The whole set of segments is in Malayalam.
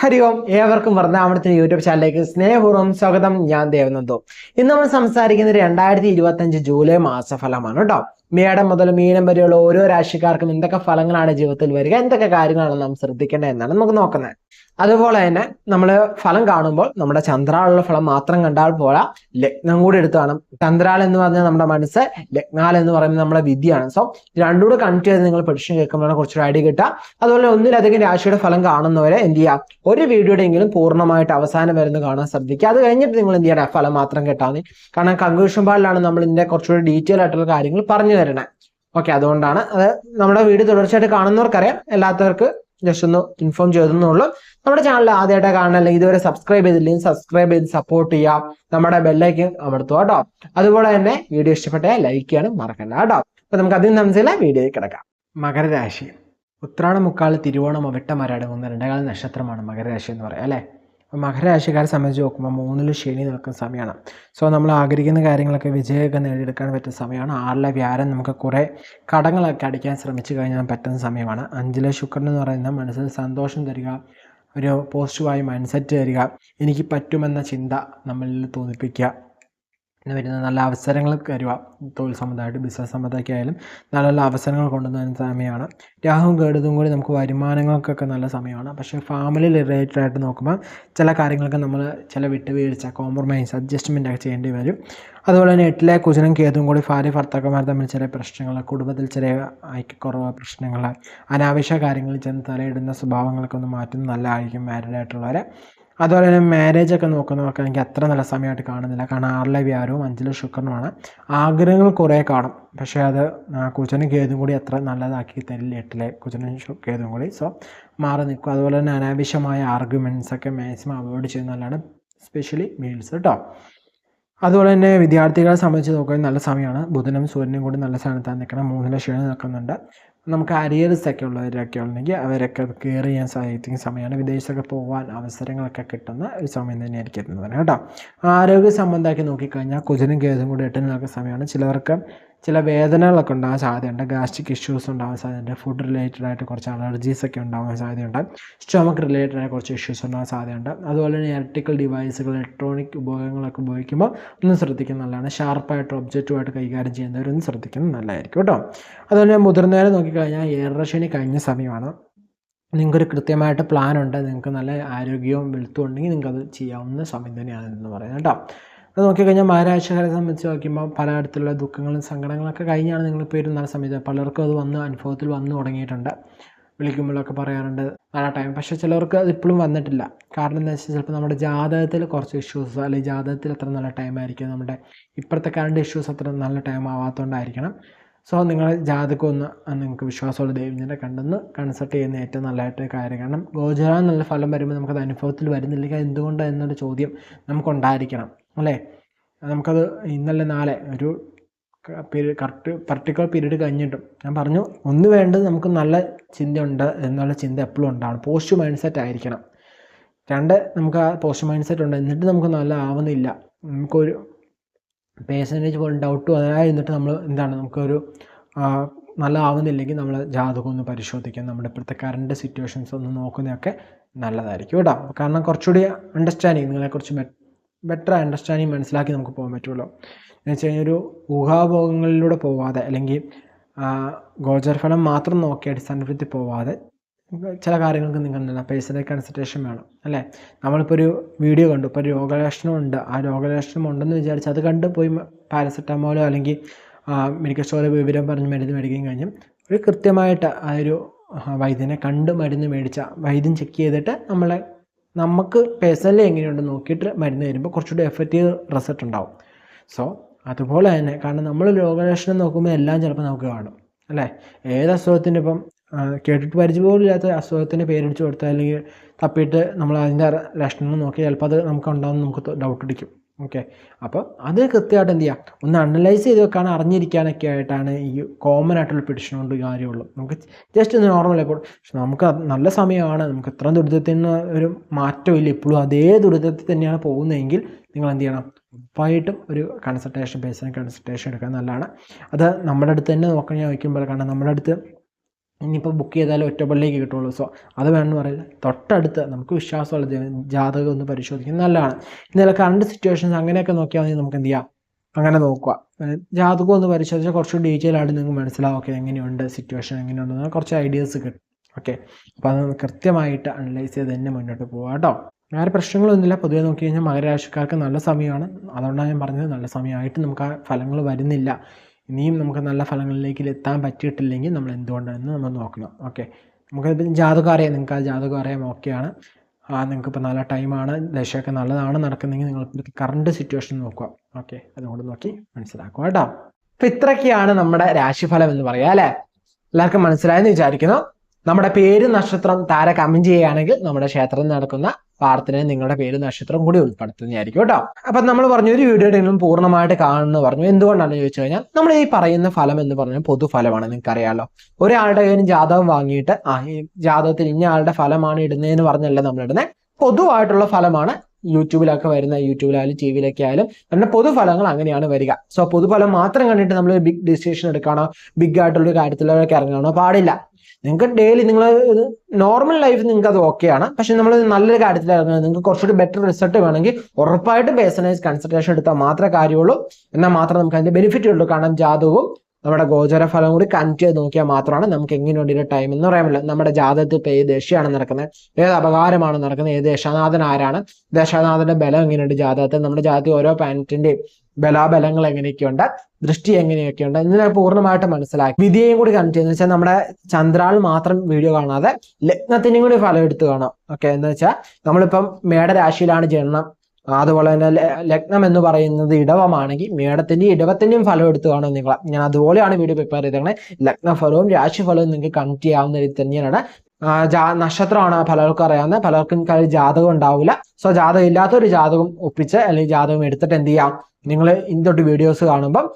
ഹരി ഓം ഏവർക്കും വർണാമണത്തിന് യൂട്യൂബ് ചാനലിലേക്ക് സ്നേഹപൂർവം സ്വാഗതം. ഞാൻ ദേവനന്ദു. ഇന്ന് നമ്മൾ സംസാരിക്കുന്നത് രണ്ടായിരത്തി ഇരുപത്തി അഞ്ച് ജൂലൈ മാസഫലമാണ് കേട്ടോ. മേടം മുതൽ മീനം വരെയുള്ള ഓരോ രാശിക്കാർക്കും എന്തൊക്കെ ഫലങ്ങളാണ് ജീവിതത്തിൽ വരിക? എന്തൊക്കെ കാര്യങ്ങളാണ് നാം ശ്രദ്ധിക്കേണ്ടത് എന്നാണ് നമുക്ക് നോക്കുന്നത്. അതുപോലെ തന്നെ നമ്മൾ ഫലം കാണുമ്പോൾ നമ്മുടെ ചന്ദ്രാളുള്ള ഫലം മാത്രം കണ്ടാൽ പോരാ. ലഗ്നം കൂടി എടുത്തു കാണും. ചന്ദ്രാൾ എന്ന് പറഞ്ഞാൽ നമ്മുടെ മനസ്സ് ലഗ്നാൽ എന്ന് പറയുന്നത് നമ്മുടെ വിദ്യയാണ്. സോ രണ്ടുകൂടെ കണക്ട് ചെയ്ത് നിങ്ങൾ പ്രഡിക്ഷൻ കേൾക്കുമ്പോഴാണ് കുറച്ചൊരു ഐഡിയ കിട്ടുക. അതുപോലെ ഒന്നിലധികം രാശിയുടെ ഫലം കാണുന്നവരെ എന്ത് ചെയ്യുക? ഒരു വീഡിയോടെങ്കിലും പൂർണമായിട്ട് അവസാനം വരുന്ന കാണാൻ ശ്രദ്ധിക്കുക. അത് കഴിഞ്ഞിട്ട് നിങ്ങൾ എന്ത് ചെയ്യണം ഫലം മാത്രം കേട്ടാൽ മതി. കാരണം കൺക്ലൂഷൻ പാടിലാണ് നമ്മൾ ഇതിന്റെ കുറച്ചുകൂടി ഡീറ്റെയിൽ ആയിട്ടുള്ള കാര്യങ്ങൾ പറഞ്ഞു തരണേ ഓക്കെ അതുകൊണ്ടാണ് അത് നമ്മുടെ വീഡിയോ തുടർച്ചയായിട്ട് കാണുന്നവർക്കറിയാം. അല്ലാത്തവർക്ക് ജസ്റ്റ് ഒന്ന് ഇൻഫോം ചെയ്തെന്നുള്ളൂ നമ്മുടെ ചാനൽ ആദ്യമായിട്ട് കാണാൻ അല്ലെങ്കിൽ ഇതുവരെ സബ്സ്ക്രൈബ് ചെയ്തില്ലെങ്കിൽ സബ്സ്ക്രൈബ് ചെയ്ത് സപ്പോർട്ട് ചെയ്യാം നമ്മുടെ ബെല്ലൈക്കൻ അമർത്തുക കേട്ടോ. അതുപോലെ തന്നെ വീഡിയോ ഇഷ്ടപ്പെട്ട ലൈക്ക് ചെയ്യാനും മറക്കണ്ട കേട്ടോ. അപ്പൊ നമുക്ക് അതിന് മനസ്സിലെ വീഡിയോയിൽ കിടക്കാം. മകരരാശി. ഉത്രാട മുക്കാൾ തിരുവോണം അവിട്ടം മൂന്ന് രണ്ടേകാല നക്ഷത്രമാണ് മകരരാശി എന്ന് പറയാം അല്ലേ? മകരരാശിക്കാരെ സംബന്ധിച്ച് നോക്കുമ്പോൾ മൂന്നിൽ ശനി നിൽക്കുന്ന സമയമാണ്. സോ നമ്മൾ ആഗ്രഹിക്കുന്ന കാര്യങ്ങളൊക്കെ വിജയമൊക്കെ നേടിയെടുക്കാൻ പറ്റുന്ന സമയമാണ്. ആറിലെ വ്യാരം നമുക്ക് കുറേ കടങ്ങളൊക്കെ അടിക്കാൻ ശ്രമിച്ചു കഴിഞ്ഞാൽ പറ്റുന്ന സമയമാണ്. അഞ്ചിലെ ശുക്രൻ എന്ന് പറയുന്ന മനസ്സിൽ സന്തോഷം തരിക ഒരു പോസിറ്റീവായ മൈൻഡ് സെറ്റ് തരിക എനിക്ക് പറ്റുമെന്ന ചിന്ത നമ്മളിൽ തോന്നിപ്പിക്കുക. വരുന്ന നല്ല അവസരങ്ങൾ തരുക തൊഴിൽ സംബന്ധമായിട്ട് ബിസിനസ് സംബന്ധമൊക്കെ ആയാലും നല്ല നല്ല അവസരങ്ങൾ കൊണ്ടുവന്ന സമയമാണ്. രാഹുവും കേടുതും കൂടി നമുക്ക് വരുമാനങ്ങൾക്കൊക്കെ നല്ല സമയമാണ്. പക്ഷേ ഫാമിലി റിലേറ്റഡ് ആയിട്ട് നോക്കുമ്പോൾ ചില കാര്യങ്ങളൊക്കെ നമ്മൾ ചില വിട്ടുവീഴ്ച കോംപ്രമൈസ് അഡ്ജസ്റ്റ്മെന്റ് ഒക്കെ ചെയ്യേണ്ടി വരും. അതുപോലെ തന്നെ എട്ടിലെ കുചനും കേതും കൂടി ഭാര്യ ഭർത്താക്കന്മാർ തമ്മിൽ ചില പ്രശ്നങ്ങൾ കുടുംബത്തിൽ ചെറിയ ഐക്യക്കുറവ് പ്രശ്നങ്ങൾ അനാവശ്യ കാര്യങ്ങളിൽ ചെന്ന് തലയിടുന്ന സ്വഭാവങ്ങളൊക്കെ ഒന്ന് മാറ്റുന്നത് നല്ലതായിരിക്കും. മാരീഡ് ആയിട്ടുള്ളവരെ. അതുപോലെ തന്നെ മാരേജ് ഒക്കെ നോക്കുന്നവർക്ക് എനിക്ക് അത്ര നല്ല സമയമായിട്ട് കാണുന്നില്ല. കാരണം ആറിലെ വ്യാരവും അഞ്ചിലെ ശുക്രനുമാണ്. ആഗ്രഹങ്ങൾ കുറേ കാണും. പക്ഷേ അത് കുജനും കേതും കൂടി അത്ര നല്ലതാക്കി തരില്ല. എട്ടിലെ കുജനും കേതും കൂടി. സോ മാറി നിൽക്കും. അതുപോലെ തന്നെ അനാവശ്യമായ ആർഗ്യുമെന്റ്സ് ഒക്കെ മാക്സിമം അവോയ്ഡ് ചെയ്യുന്ന നല്ലതാണ് സ്പെഷ്യലി മീൽസ് കേട്ടോ അതുപോലെ തന്നെ വിദ്യാർത്ഥികളെ സംബന്ധിച്ച് നോക്കുകയാൽ നല്ല സമയമാണ്. ബുധനും സൂര്യനും കൂടി നല്ല സ്ഥാനത്താണ് നിൽക്കണം മൂന്നിലെ ക്ഷീണം നിൽക്കുന്നുണ്ട്. നമുക്ക് അരിയർസ് ഒക്കെ ഉള്ളവരൊക്കെ ഉണ്ടെങ്കിൽ അവരൊക്കെ കെയർ ചെയ്യാൻ സാധിക്കുന്ന സമയമാണ്. വിദേശത്തൊക്കെ പോകാൻ അവസരങ്ങളൊക്കെ കിട്ടുന്ന ഒരു സമയം തന്നെയായിരിക്കും പറയാം കേട്ടോ. ആരോഗ്യ സംബന്ധമാക്കി നോക്കിക്കഴിഞ്ഞാൽ കുജനും കേതും കൂടി എട്ട് നിൽക്കുന്ന സമയമാണ്. ചിലവർക്ക് ചില വേദനകളൊക്കെ ഉണ്ടാകാൻ സാധ്യതയുണ്ട്. ഗാസ്ട്രിക് ഇഷ്യൂസ് ഉണ്ടാകാൻ സാധ്യതയുണ്ട്. ഫുഡ് റിലേറ്റഡ് ആയിട്ട് കുറച്ച് അലർജീസ് ഒക്കെ ഉണ്ടാകാൻ സാധ്യതയുണ്ട്. സ്റ്റൊമക്ക് റിലേറ്റഡ് ആയ കുറച്ച് ഇഷ്യൂസ് ഉണ്ടാകാൻ സാധ്യതയുണ്ട്. അതുപോലെ തന്നെ ഇലക്ട്രിക്കൽ ഡിവൈസുകൾ ഇലക്ട്രോണിക് ഉപയോഗങ്ങളൊക്കെ ഉപയോഗിക്കുമ്പോൾ ഒന്ന് ശ്രദ്ധിക്കുന്നത് നല്ലതാണ്. ഷാർപ്പായിട്ട് ഒബ്ജക്റ്റുമായിട്ട് കൈകാര്യം ചെയ്യുന്നവരൊന്ന് ശ്രദ്ധിക്കുന്നത് നല്ലതായിരിക്കും കേട്ടോ. അതുപോലെ മുതിർന്നവരെ നോക്കിക്കഴിഞ്ഞാൽ ഏറശനി കഴിഞ്ഞ സമയമാണ്. നിങ്ങൾക്കൊരു കൃത്യമായിട്ട് പ്ലാൻ ഉണ്ട്. നിങ്ങൾക്ക് നല്ല ആരോഗ്യവും വെളുത്തും ഉണ്ടെങ്കിൽ നിങ്ങൾക്കത് ചെയ്യാവുന്ന സമയം തന്നെയാണ് എന്ന് പറയുന്നത് കേട്ടോ. അത് നോക്കിക്കഴിഞ്ഞാൽ മഹാരാഷ്ട്രക്കാരെ സംബന്ധിച്ച് നോക്കുമ്പോൾ പലതരത്തിലുള്ള ദുഃഖങ്ങളും സങ്കടങ്ങളൊക്കെ കഴിഞ്ഞാണ് നിങ്ങളിപ്പോൾ ഇരുന്ന സമയത്ത് പലർക്കും അത് വന്ന് അനുഭവത്തിൽ വന്നു തുടങ്ങിയിട്ടുണ്ട്. വിളിക്കുമ്പോഴൊക്കെ പറയാറുണ്ട് നല്ല ടൈം പക്ഷേ ചിലർക്ക് അത് ഇപ്പോഴും വന്നിട്ടില്ല. കാരണം എന്താ വെച്ചാൽ ചിലപ്പോൾ നമ്മുടെ ജാതകത്തിൽ കുറച്ച് ഇഷ്യൂസ് അല്ലെങ്കിൽ ജാതകത്തിൽ അത്ര നല്ല ടൈം ആയിരിക്കും. നമ്മുടെ ഇപ്പോഴത്തെ കറണ്ട് ഇഷ്യൂസ് അത്ര നല്ല ടൈം ആവാത്തതുകൊണ്ടായിരിക്കണം സോ നിങ്ങൾ ജാതകം ഒന്ന് നിങ്ങൾക്ക് വിശ്വാസമുള്ള ദൈവത്തിന്റെ കണ്ടെന്ന് കൺസൾട്ട് ചെയ്യുന്ന ഏറ്റവും നല്ലതായിട്ട് കാര്യം. കാരണം ഗോചര എന്നുള്ള ഫലം വരുമ്പോൾ നമുക്കത് അനുഭവത്തിൽ വരുന്നില്ലെങ്കിൽ എന്തുകൊണ്ട് എന്നൊരു ചോദ്യം നമുക്കുണ്ടായിരിക്കണം. അല്ലേ? നമുക്കത് ഇന്നല്ല നാളെ ഒരു പീരീഡ് കറക്റ്റ് പർട്ടിക്കുലർ പീരീഡ് കഴിഞ്ഞിട്ടും. ഞാൻ പറഞ്ഞു ഒന്ന് വേണ്ടത് നമുക്ക് നല്ല ചിന്തയുണ്ട് എന്നുള്ള ചിന്ത എപ്പോഴും ഉണ്ടാവണം. പോസിറ്റീവ് മൈൻഡ് സെറ്റ് ആയിരിക്കണം. രണ്ട് നമുക്ക് ആ പോസിറ്റീവ് മൈൻഡ് സെറ്റ് ഉണ്ട്. എന്നിട്ട് നമുക്ക് നല്ല ആവുന്നില്ല. നമുക്കൊരു പേഴ്സന്റേജ് പോലും ഡൗട്ട് അതായിരുന്നിട്ട് നമ്മൾ എന്താണ് നമുക്കൊരു നല്ല ആവുന്നില്ലെങ്കിൽ നമ്മൾ ജാതകം ഒന്ന് പരിശോധിക്കാം. നമ്മുടെ ഇപ്പോഴത്തെ കറണ്ട് സിറ്റുവേഷൻസ് ഒന്ന് നോക്കുന്നതൊക്കെ നല്ലതായിരിക്കും കേട്ടോ. കാരണം കുറച്ചുകൂടി അണ്ടർസ്റ്റാൻഡിങ് നിങ്ങളെക്കുറിച്ച് ബെറ്റർ അണ്ടർസ്റ്റാൻഡിങ് മനസ്സിലാക്കി നമുക്ക് പോകാൻ പറ്റുള്ളൂ. എന്ന് വെച്ച് കഴിഞ്ഞാൽ ഒരു ഊഹാഭോഗങ്ങളിലൂടെ പോവാതെ അല്ലെങ്കിൽ ഗോചരഫലം മാത്രം നോക്കി അടിസ്ഥാനപ്പെടുത്തി പോവാതെ ചില കാര്യങ്ങൾക്ക് നിങ്ങൾ എന്താണ് പേഴ്സണൽ കൺസൾട്ടേഷൻ വേണം അല്ലേ? നമ്മളിപ്പോൾ ഒരു വീഡിയോ കണ്ടു ഇപ്പോൾ രോഗലക്ഷണം ഉണ്ട് ആ രോഗലക്ഷണം ഉണ്ടെന്ന് വിചാരിച്ച് അത് കണ്ട് പോയി പാരസെറ്റമോളോ അല്ലെങ്കിൽ മെഡിക്കൽ സ്റ്റോറിൽ വിവരം പറഞ്ഞ് മരുന്ന് മേടിക്കുകയും കഴിഞ്ഞ് ഒരു കൃത്യമായിട്ട് ആ ഒരു വൈദ്യനെ കണ്ട് മരുന്ന് മേടിച്ച വൈദ്യം ചെക്ക് ചെയ്തിട്ട് നമ്മളെ നമുക്ക് പേഴ്സണലി എങ്ങനെയുണ്ട് നോക്കിയിട്ട് മരുന്ന് വരുമ്പോൾ കുറച്ചുകൂടി എഫക്റ്റീവ് റിസൾട്ട് ഉണ്ടാവും. സോ അതുപോലെ തന്നെ കാരണം നമ്മൾ രോഗലക്ഷണം നോക്കുമ്പോൾ എല്ലാം ചിലപ്പോൾ നമുക്ക് കാണും. അല്ലേ? ഏത് അസുഖത്തിന്റെ ഇപ്പം കേട്ടിട്ട് പരിചയപോലില്ലാത്ത അസുഖത്തിന് പേരടിച്ച് കൊടുത്താൽ അല്ലെങ്കിൽ തപ്പിയിട്ട് നമ്മൾ അതിന്റെ ലക്ഷണങ്ങൾ നോക്കി ചിലപ്പോൾ അത് നമുക്ക് ഉണ്ടാകുമെന്ന് നമുക്ക് ഡൗട്ട് അടിക്കും. ഓക്കെ അപ്പോൾ അത് കൃത്യമായിട്ട് എന്ത് ചെയ്യുക ഒന്ന് അനലൈസ് ചെയ്ത് വെക്കാൻ അറിഞ്ഞിരിക്കാനൊക്കെ ആയിട്ടാണ് ഈ കോമൺ ആയിട്ടുള്ള പെഡിഷൻ കൊണ്ട് കാര്യമുള്ളൂ. നമുക്ക് ജസ്റ്റ് ഒന്ന് നോർമൽ ഇപ്പോൾ പക്ഷെ നമുക്ക് നല്ല സമയമാണ്. നമുക്ക് ഇത്ര ദുരിതത്തിൽ നിന്ന് ഒരു മാറ്റമില്ല ഇപ്പോഴും അതേ ദുരിതത്തിൽ തന്നെയാണ് പോകുന്നതെങ്കിൽ നിങ്ങൾ എന്ത് ചെയ്യണം? ഉറപ്പായിട്ടും ഒരു കൺസൾട്ടേഷൻ പേഴ്സണൽ കൺസൾട്ടേഷൻ എടുക്കാൻ നല്ലതാണ്. അത് നമ്മുടെ അടുത്ത് തന്നെ നോക്കാൻ ചോദിക്കുമ്പോൾ കാരണം നമ്മുടെ അടുത്ത് ഇനിയിപ്പോൾ ബുക്ക് ചെയ്താലും ഒറ്റപ്പള്ളിക്ക് കിട്ടുള്ളൂ. സോ അത് വേണമെന്ന് പറയില്ല തൊട്ടടുത്ത് നമുക്ക് വിശ്വാസമുള്ള ജാതകം ഒന്ന് പരിശോധിക്കുന്നത് നല്ലതാണ്. ഇന്നലെ കറണ്ട് സിറ്റുവേഷൻസ് അങ്ങനെയൊക്കെ നോക്കിയാൽ മതി നമുക്ക് എന്ത് ചെയ്യാം? അങ്ങനെ നോക്കുക. ജാതകം ഒന്ന് പരിശോധിച്ചാൽ കുറച്ച് ഡീറ്റെയിൽ ആയിട്ട് നിങ്ങൾക്ക് മനസ്സിലാവും. ഓക്കെ എങ്ങനെയുണ്ട് സിറ്റുവേഷൻ എങ്ങനെയുണ്ടെന്ന് കുറച്ച് ഐഡിയാസ് കിട്ടും. ഓക്കെ അപ്പോൾ അത് കൃത്യമായിട്ട് അനലൈസ് ചെയ്ത് തന്നെ മുന്നോട്ട് പോകാം കേട്ടോ. വേറെ പ്രശ്നങ്ങളൊന്നുമില്ല. പൊതുവെ നോക്കി കഴിഞ്ഞാൽ മകരാശിക്കാർക്ക് നല്ല സമയമാണ്. അതുകൊണ്ടാണ് ഞാൻ പറഞ്ഞത് നല്ല സമയമായിട്ട് നമുക്ക് ആ ഫലങ്ങൾ വരുന്നില്ല. ഇനിയും നമുക്ക് നല്ല ഫലങ്ങളിലേക്ക് എത്താൻ പറ്റിയിട്ടില്ലെങ്കിൽ നമ്മൾ എന്തുകൊണ്ടാണെന്ന് നമ്മൾ നോക്കണം. ഓക്കെ നമുക്കിപ്പം ജാതകം അറിയാം. നിങ്ങൾക്ക് ആ ജാതകം അറിയാം. ഓക്കെയാണ് ആ നിങ്ങൾക്ക് ഇപ്പോൾ നല്ല ടൈമാണ് ദശയൊക്കെ നല്ലതാണ്. നടക്കുന്നെങ്കിൽ നിങ്ങൾ കറണ്ട് സിറ്റുവേഷൻ നോക്കുക. ഓക്കെ അതുകൊണ്ട് നോക്കി മനസ്സിലാക്കുക കേട്ടോ. അപ്പം ഇത്രയൊക്കെയാണ് നമ്മുടെ രാശിഫലം എന്ന് പറയാം അല്ലേ? എല്ലാവർക്കും മനസ്സിലായെന്ന് വിചാരിക്കുന്നു. നമ്മുടെ പേര് നക്ഷത്രം താര കമന്റ് ചെയ്യുകയാണെങ്കിൽ നമ്മുടെ ക്ഷേത്രത്തിൽ നടക്കുന്ന പ്രാർത്ഥനയിൽ നിങ്ങളുടെ പേര് നക്ഷത്രം കൂടി ഉൾപ്പെടുത്തുന്നതായിരിക്കും കേട്ടോ. അപ്പം നമ്മൾ പറഞ്ഞു ഒരു വീഡിയോയിലും പൂർണമായിട്ട് കാണുന്നു പറഞ്ഞു. എന്തുകൊണ്ടാണെന്ന് ചോദിച്ചു കഴിഞ്ഞാൽ നമ്മൾ ഈ പറയുന്ന ഫലം എന്ന് പറഞ്ഞാൽ പൊതുഫലമാണ്. നിങ്ങൾക്ക് അറിയാമല്ലോ ഒരാളുടെ കയ്യിൽ ജാതകം വാങ്ങിയിട്ട് ആ ഈ ജാതകത്തിൽ ഇന്ന ആളുടെ ഫലമാണ് ഇടുന്നതെന്ന് പറഞ്ഞല്ല നമ്മൾ ഇടുന്നത് പൊതുവായിട്ടുള്ള ഫലമാണ് യൂട്യൂബിലൊക്കെ വരുന്ന യൂട്യൂബിലായാലും ടി വിയിലൊക്കെ ആയാലും നമ്മുടെ പൊതുഫലങ്ങൾ അങ്ങനെയാണ് വരിക. സോ പൊതുഫലം മാത്രം കണ്ടിട്ട് നമ്മൾ ബിഗ് ഡിസിഷൻ എടുക്കാനോ ബിഗ് ആയിട്ടുള്ള കാര്യത്തിലൊക്കെ ഇറങ്ങാനോ പാടില്ല. നിങ്ങൾക്ക് ഡെയിലി നിങ്ങൾ നോർമൽ ലൈഫ് നിങ്ങൾക്ക് അത് ഓക്കെയാണ് പക്ഷെ നമ്മൾ നല്ലൊരു കാര്യത്തിൽ നിങ്ങൾക്ക് കുറച്ചുകൂടി ബെറ്റർ റിസൾട്ട് വേണമെങ്കിൽ ഉറപ്പായിട്ട് പേഴ്സണൈസ് കൺസൾട്ടേഷൻ എടുത്താൽ മാത്രമേ കാര്യമുള്ളൂ. എന്നാൽ മാത്രമേ നമുക്ക് അതിന്റെ ബെനിഫിറ്റ് ഉള്ളൂ. കാരണം ജാതകവും നമ്മുടെ ഗോചര ഫലം കൂടി കണക്ട് ചെയ്ത് നോക്കിയാൽ മാത്രമാണ് നമുക്ക് എങ്ങനെയുണ്ട് ഇതിന്റെ ടൈം എന്ന് പറയാൻ പറ്റില്ല. നമ്മുടെ ജാതകത്തിൽ ഇപ്പോൾ ഏത് ദശയാണ് നടക്കുന്നത്? ഏത് അപകാരമാണ് നടക്കുന്നത്? ഏത് ദശാനാഥൻ ആരാണ്? ദശാനാഥന്റെ ബലം എങ്ങനെയുണ്ട് ജാതകത്തിൽ? നമ്മുടെ ജാതകത്തിൽ ഓരോ പ്ലാനറ്റിന്റെയും ബലാബലങ്ങൾ എങ്ങനെയൊക്കെയുണ്ട് ദൃഷ്ടി എങ്ങനെയൊക്കെയുണ്ട് ഇതിനെ പൂർണമായിട്ട് മനസ്സിലാക്കി. വിധിയെയും കൂടി കണക്ട് ചെയ്യുന്നത് വെച്ചാൽ നമ്മുടെ ചന്ദ്രാൾ മാത്രം വീഡിയോ കാണാതെ ലഗ്നത്തിനും കൂടി ഫലം എടുത്ത് കാണാം. ഓക്കെ എന്ന് വെച്ചാൽ നമ്മളിപ്പം മേടരാശിയിലാണ് ജനനം. അതുപോലെ തന്നെ ലഗ്നം എന്ന് പറയുന്നത് ഇടവമാണെങ്കിൽ മേടത്തിന്റെയും ഇടവത്തിന്റെയും ഫലം എടുത്ത് കാണും നിങ്ങൾ. ഞാൻ അതുപോലെയാണ് വീഡിയോ പ്രിപ്പയർ ചെയ്തേക്കണത് ലഗ്നഫലവും രാശിഫലവും നിങ്ങൾക്ക് കണക്ട് ചെയ്യാവുന്ന രീതി തന്നെയാണ്. ജാ- നക്ഷത്രമാണ് പലർക്കും അറിയാവുന്നത്. പലർക്കും ജാതകം ഉണ്ടാവില്ല. സോ ജാതകം ഇല്ലാത്തൊരു ജാതകം ഒപ്പിച്ച് അല്ലെങ്കിൽ ജാതകം എടുത്തിട്ട് എന്ത് ചെയ്യാം? നിങ്ങൾ ഇന്നോട്ട് വീഡിയോസ് കാണുമ്പം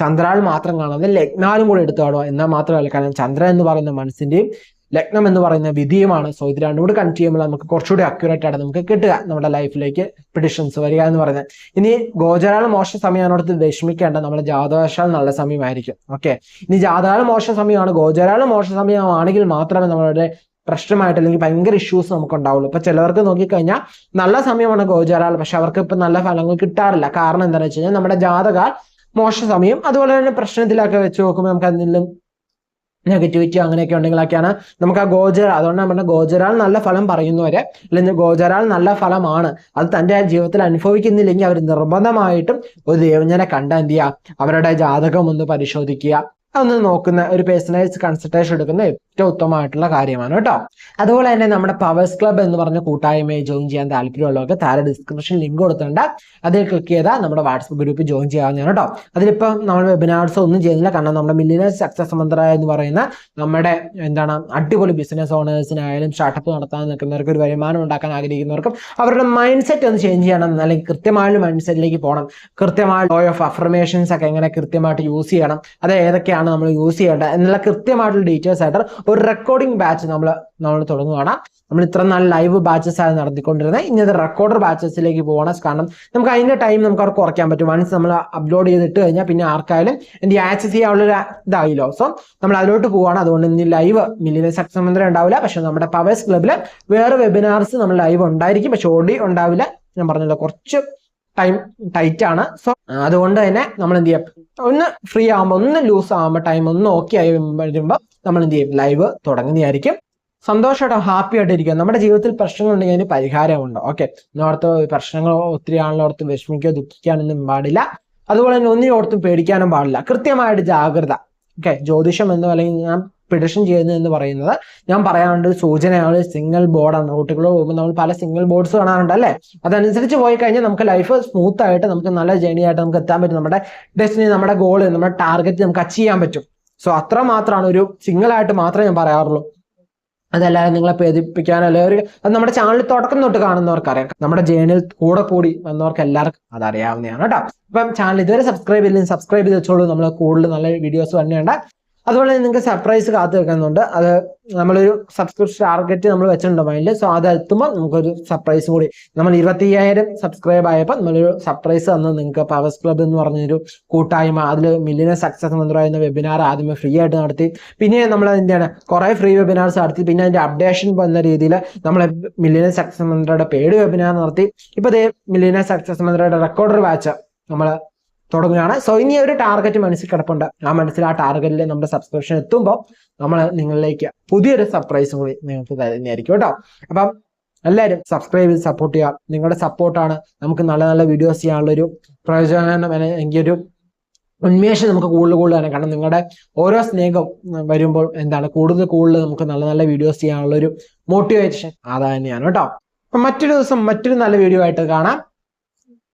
ചന്ദ്രാൾ മാത്രം കാണാതെ ലഗ്നാലും കൂടെ എടുത്തു കാണുക. എന്നാൽ മാത്രമല്ല കാരണം ചന്ദ്രൻ എന്ന് പറയുന്ന മനസ്സിന്റെയും ലഗ്നം എന്ന് പറയുന്ന വിധിയുമാണ്. സോ ഇത് രണ്ടും കൂടി കണക്ട് ചെയ്യുമ്പോൾ നമുക്ക് കുറച്ചുകൂടി അക്യൂറേറ്റ് ആയിട്ട് നമുക്ക് കിട്ടുക നമ്മുടെ ലൈഫിലേക്ക് പ്രിഡിഷൻസ് വരിക എന്ന് പറയുന്നത്. ഇനി ഗോചരാൾ മോശ സമയമാണോടത്ത് വിഷമിക്കേണ്ട. നമ്മുടെ ജാതകശാൽ നല്ല സമയമായിരിക്കും. ഓക്കെ ഇനി ജാതകാൾ മോശ സമയമാണ്. ഗോചരാൾ മോശ സമയമാണെങ്കിൽ മാത്രമേ നമ്മളുടെ പ്രശ്നമായിട്ട് അല്ലെങ്കിൽ ഭയങ്കര ഇഷ്യൂസ് നമുക്ക് ഉണ്ടാവുള്ളൂ ഇപ്പൊ ചിലവർക്ക് നോക്കിക്കഴിഞ്ഞാൽ നല്ല സമയമാണ് ഗോചരാൾ പക്ഷെ അവർക്ക് ഇപ്പൊ നല്ല ഫലങ്ങൾ കിട്ടാറില്ല. കാരണം എന്താണെന്ന് വെച്ച് കഴിഞ്ഞാൽ നമ്മുടെ ജാതകാൽ മോശ സമയം അതുപോലെ തന്നെ പ്രശ്നത്തിലൊക്കെ വെച്ച് നോക്കുമ്പോൾ നമുക്ക് അതിലും നെഗറ്റിവിറ്റി അങ്ങനെയൊക്കെ ഉണ്ടെങ്കിലൊക്കെയാണ് നമുക്ക് ആ ഗോചര അതുകൊണ്ട് നമ്മുടെ ഗോചരാൾ നല്ല ഫലം പറയുന്നവരെ അല്ലെങ്കിൽ ഗോചരാൾ നല്ല ഫലമാണ്. അത് തന്റെ ജീവിതത്തിൽ അനുഭവിക്കുന്നില്ലെങ്കിൽ അവർ നിർബന്ധമായിട്ടും ഒരു ദേവജ്ഞനെ കണ്ട എന്ത് ചെയ്യുക അവരുടെ ജാതകം ഒന്ന് പരിശോധിക്കുക. അതൊന്ന് നോക്കുന്ന ഒരു പേഴ്സണലൈസ് കൺസൾട്ടേഷൻ എടുക്കുന്ന ഏറ്റവും ഉത്തമമായിട്ടുള്ള കാര്യമാണ് കേട്ടോ. അതുപോലെ തന്നെ നമ്മുടെ പവേഴ്സ് ക്ലബ് എന്ന് പറഞ്ഞ കൂട്ടായ്മയെ ജോയിൻ ചെയ്യാൻ താല്പര്യമുള്ളവർക്ക് താഴെ ഡിസ്ക്രിപ്ഷൻ ലിങ്ക് കൊടുത്തിട്ടുണ്ട്. അതിൽ ക്ലിക്ക് ചെയ്താൽ നമ്മുടെ വാട്സപ്പ് ഗ്രൂപ്പിൽ ജോയിൻ ചെയ്യാവുന്നതാണ് കേട്ടോ. അതിലിപ്പം നമ്മൾ വെബിനാർസ് ഒന്നും ചെയ്യുന്നില്ല. കാരണം നമ്മുടെ മില്ലിനേഴ്സ് സക്സസ് മന്ത്ര എന്ന് പറയുന്ന നമ്മുടെ എന്താണ് അടിപൊളി ബിസിനസ് ഓണേഴ്സിനായാലും സ്റ്റാർട്ടപ്പ് നടത്താൻ നിൽക്കുന്നവർക്ക് ഒരു വരുമാനം ഉണ്ടാക്കാൻ ആഗ്രഹിക്കുന്നവർക്കും അവരുടെ മൈൻഡ് സെറ്റ് ഒന്ന് ചേഞ്ച് ചെയ്യണം. അല്ലെങ്കിൽ കൃത്യമായ മൈൻഡ് സെറ്റിലേക്ക് പോകണം. കൃത്യമായ ലോ ഓഫ് അഫർമേഷൻസ് ഒക്കെ എങ്ങനെ കൃത്യമായിട്ട് യൂസ് ചെയ്യണം. അത് ഏതൊക്കെയാണ് നമ്മൾ യൂസ് ചെയ്യേണ്ടത്? എന്നുള്ള കൃത്യമായിട്ടുള്ള ഡീറ്റെയിൽസ് ആയിട്ട് ഒരു റെക്കോർഡിംഗ് ബാച്ച് നമ്മൾ നമ്മൾ തുടങ്ങുകയാണ് നമ്മൾ ഇത്ര നാൾ ലൈവ് ബാച്ചസ് ആണ് നടത്തിക്കൊണ്ടിരുന്നത്. ഇനി അത് റെക്കോർഡർ ബാച്ചസിലേക്ക് പോകണം കാരണം നമുക്ക് അതിന്റെ ടൈം നമുക്ക് അവർക്ക് കുറയ്ക്കാൻ പറ്റും. വൺസ് നമ്മൾ അപ്ലോഡ് ചെയ്തിട്ട് കഴിഞ്ഞാൽ പിന്നെ ആർക്കായാലും എന്റെ ആക്സസ് ചെയ്യാനുള്ള ഒരു ഇതായില്ലോ. സോ നമ്മൾ അതിലോട്ട് പോവാണ്. അതുകൊണ്ട് ഇനി ലൈവ് മില്ലിയൻ സക്സസ് ഉണ്ടാവില്ല. പക്ഷെ നമ്മുടെ പവേഴ്സ് ക്ലബ്ബിൽ വേറെ വെബിനാർസ് നമ്മൾ ലൈവ് ഉണ്ടായിരിക്കും. പക്ഷെ ഓടി ഉണ്ടാവില്ല. ഞാൻ പറഞ്ഞല്ലോ കുറച്ച് ടൈം ടൈറ്റ് ആണ്. സോ അതുകൊണ്ട് തന്നെ നമ്മൾ എന്ത് ചെയ്യാം? ഒന്ന് ഫ്രീ ആകുമ്പോൾ ഒന്ന് ലൂസ് ആകുമ്പോൾ ടൈം ഒന്ന് ഓക്കെ ആയി വരുമ്പോൾ നമ്മൾ എന്ത് ചെയ്യും? ലൈവ് തുടങ്ങുന്നതായിരിക്കും. സന്തോഷമായിട്ടോ ഹാപ്പി ആയിട്ടിരിക്കുക നമ്മുടെ ജീവിതത്തിൽ പ്രശ്നങ്ങൾ ഉണ്ടെങ്കിൽ അതിന് പരിഹാരമുണ്ട്. ഓക്കെ. ഇന്നോടത്ത് പ്രശ്നങ്ങൾ ഒത്തിരി ആണല്ലോ ഓർത്ത് വിഷമിക്കുകയോ ദുഃഖിക്കാനൊന്നും പാടില്ല. അതുപോലെ തന്നെ ഒന്നിനോടത്തും പേടിക്കാനും പാടില്ല. കൃത്യമായിട്ട് ജാഗ്രത. ഓക്കെ. ജ്യോതിഷം എന്നോ അല്ലെങ്കിൽ ഞാൻ പ്രിഡിഷൻ ചെയ്യുന്നത് എന്ന് പറയുന്നത് ഞാൻ പറയാറുണ്ട് ഒരു സൂചനയാണ് സിംഗിൾ ബോർഡാണ് റൂട്ടുകളോ പോകുമ്പോൾ നമ്മൾ പല സിംഗിൾ ബോർഡ്സ് കാണാറുണ്ട് അല്ലേ? അതനുസരിച്ച് പോയി കഴിഞ്ഞാൽ നമുക്ക് ലൈഫ് സ്മൂത്ത് ആയിട്ട് നമുക്ക് നല്ല ജേണി ആയിട്ട് നമുക്ക് എത്താൻ പറ്റും. നമ്മുടെ ഡെസ്റ്റിനി നമ്മുടെ ഗോൾ നമ്മുടെ ടാർഗറ്റ് നമുക്ക് അച്ചീവ് ചെയ്യാൻ പറ്റും. സോ അത്ര മാത്രമാണ് ഒരു സിംഗിൾ ആയിട്ട് മാത്രമേ ഞാൻ പറയാറുള്ളൂ. അതല്ലാതെ നിങ്ങളെ പേദിപ്പിക്കാൻ അല്ലെങ്കിൽ ഒരു അത് നമ്മുടെ ചാനൽ തുടക്കം തൊട്ട് കാണുന്നവർക്ക് അറിയാം. നമ്മുടെ ജേണിൽ കൂടെ കൂടി വന്നവർക്ക് എല്ലാവർക്കും അതറിയാവുന്നതാണ് കേട്ടോ. അപ്പം ചാനൽ ഇതുവരെ സബ്സ്ക്രൈബ് ചെയ്തില്ലെങ്കിൽ സബ്സ്ക്രൈബ് ചെയ്ത് വെച്ചോളൂ. നമ്മൾ കൂടുതൽ നല്ല വീഡിയോസ് തന്നെയുണ്ട് അതുപോലെ നിങ്ങൾക്ക് സർപ്രൈസ് കാത്തു വെക്കുന്നുണ്ട് അത് നമ്മളൊരു സബ്സ്ക്രിപ്ഷൻ ടാർഗറ്റ് നമ്മൾ വെച്ചിട്ടുണ്ട് മൈൻഡിൽ സോ അത് എത്തുമ്പോൾ നമുക്കൊരു സർപ്രൈസ് കൂടി. നമ്മൾ ഇരുപത്തി അയ്യായിരം സബ്സ്ക്രൈബ് ആയപ്പോൾ നമ്മളൊരു സർപ്രൈസ് തന്നു നിങ്ങൾക്ക് പവേഴ്സ് ക്ലബ് എന്ന് പറഞ്ഞൊരു കൂട്ടായ്മ അതിൽ മില്ലിയൻ സക്സസ് മന്ത്ര എന്ന വെബിനാർ ആദ്യമേ ഫ്രീ ആയിട്ട് നടത്തി. പിന്നെ നമ്മൾ എന്താണ് കുറേ ഫ്രീ വെബിനാർസ് നടത്തി. പിന്നെ അതിന്റെ അപ്ഡേഷൻ വന്ന രീതിയിൽ നമ്മൾ മില്ലിയൻ സക്സസ് മന്ത്രയുടെ പേഡ് വെബിനാർ നടത്തി. ഇപ്പൊ ദേ മില്ലിയൻ സക്സസ് മന്ത്രയുടെ റെക്കോർഡർ വാച്ച് നമ്മൾ തുടങ്ങുകയാണ്. സോ ഇനി ഒരു ടാർഗറ്റ് മനസ്സിൽ കിടപ്പുണ്ട്. ആ മനസ്സിൽ ആ ടാർഗറ്റിൽ നമ്മുടെ സബ്സ്ക്രിപ്ഷൻ എത്തുമ്പോൾ നമ്മൾ നിങ്ങളിലേക്ക് പുതിയൊരു സർപ്രൈസും കൂടി നിങ്ങൾക്ക് തരുന്നതായിരിക്കും കേട്ടോ. അപ്പം എല്ലാവരും സബ്സ്ക്രൈബ് ചെയ്ത് സപ്പോർട്ട് ചെയ്യുക. നിങ്ങളുടെ സപ്പോർട്ടാണ് നമുക്ക് നല്ല നല്ല വീഡിയോസ് ചെയ്യാനുള്ള ഒരു പ്രയോജനം എനിക്ക് ഒരു ഉന്മേഷം നമുക്ക് കൂടുതൽ തന്നെ കാരണം നിങ്ങളുടെ ഓരോ സ്നേഹം വരുമ്പോൾ എന്താണ് കൂടുതൽ കൂടുതൽ നമുക്ക് നല്ല നല്ല വീഡിയോസ് ചെയ്യാനുള്ള ഒരു മോട്ടിവേഷൻ അത് തന്നെയാണ് കേട്ടോ. അപ്പം മറ്റൊരു ദിവസം മറ്റൊരു നല്ല വീഡിയോ ആയിട്ട് കാണാം.